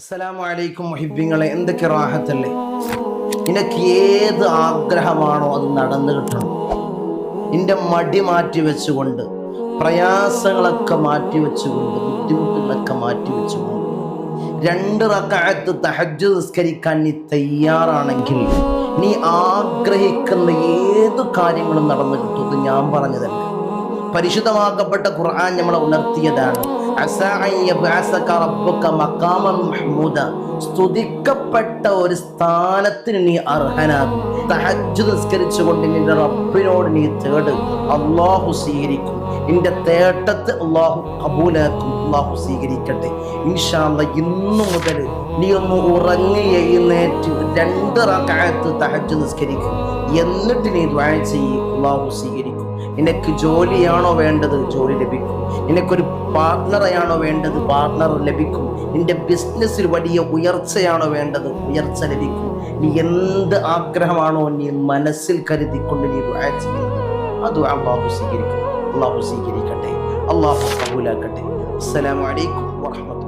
അസ്സലാമു അലൈക്കും മുഹിബിങ്ങളെ എന്തൊക്കെ റാഹത്തല്ലേ? നിനക്ക് ഏത് ആഗ്രഹമാണോ അത് നടന്നു കിട്ടണം. നിന്റെ മടി മാറ്റി വെച്ചുകൊണ്ട് പ്രയാസങ്ങളൊക്കെ മാറ്റി വെച്ചുകൊണ്ട് ബുദ്ധിമുട്ടുകളൊക്കെ മാറ്റി വെച്ചുകൊണ്ട് രണ്ട് റക്കായത്ത് തഹജ് നിസ്കരിക്കാൻ നീ തയ്യാറാണെങ്കിൽ നീ ആഗ്രഹിക്കുന്ന ഏത് കാര്യങ്ങളും നടന്നു കിട്ടും ഞാൻ പറഞ്ഞതല്ല. പരിശുദ്ധമാക്കപ്പെട്ട ഖുർആൻ നമ്മളെ ഉണർത്തിയതാണ്. സ്തുതിക്കപ്പെട്ട ഒരു സ്ഥാനത്തിന് നീ അർഹനാകും തഹജ്ജ് നിസ്കരിച്ചുകൊണ്ട് നിന്റെ റബ്ബിനോട് നീ തേട്. അള്ളാഹു സ്വീകരിക്കും. നിന്റെ തേട്ടത്ത് അള്ളാഹു കബൂലാക്കും അള്ളാഹു സ്വീകരിക്കട്ടെ. ഇൻഷാല്ല ഇന്നു മുതൽ നീ ഒന്ന് ഉറങ്ങി എഴുന്നേറ്റ് രണ്ട് റക്കായത്ത് തഹജ് നിസ്കരിക്കും. എന്നിട്ട് നീ ദ്വാഴ ചെയ്യും അള്ളാഹു സ്വീകരിക്കും. നിനക്ക് ജോലിയാണോ വേണ്ടത്? ജോലി ലഭിക്കും. നിനക്കൊരു പാർട്ട്ണറെയാണോ വേണ്ടത്? പാർട്ട്ണർ ലഭിക്കും. നിന്റെ ബിസിനസ്സിൽ വലിയ ഉയർച്ചയാണോ വേണ്ടത്? ഉയർച്ച ലഭിക്കും. നീ എന്ത് ആഗ്രഹമാണോ നീ മനസ്സിൽ കരുതിക്കൊണ്ട് നീ ദുആ ചെയ്യുന്നത് അത് അള്ളാഹു സ്വീകരിക്കും. അള്ളാഹു സ്വീകരിക്കട്ടെ. അള്ളാഹു കബൂലാക്കട്ടെ. അസ്സലാമു അലൈക്കും വറഹ്മത്തുള്ളാഹി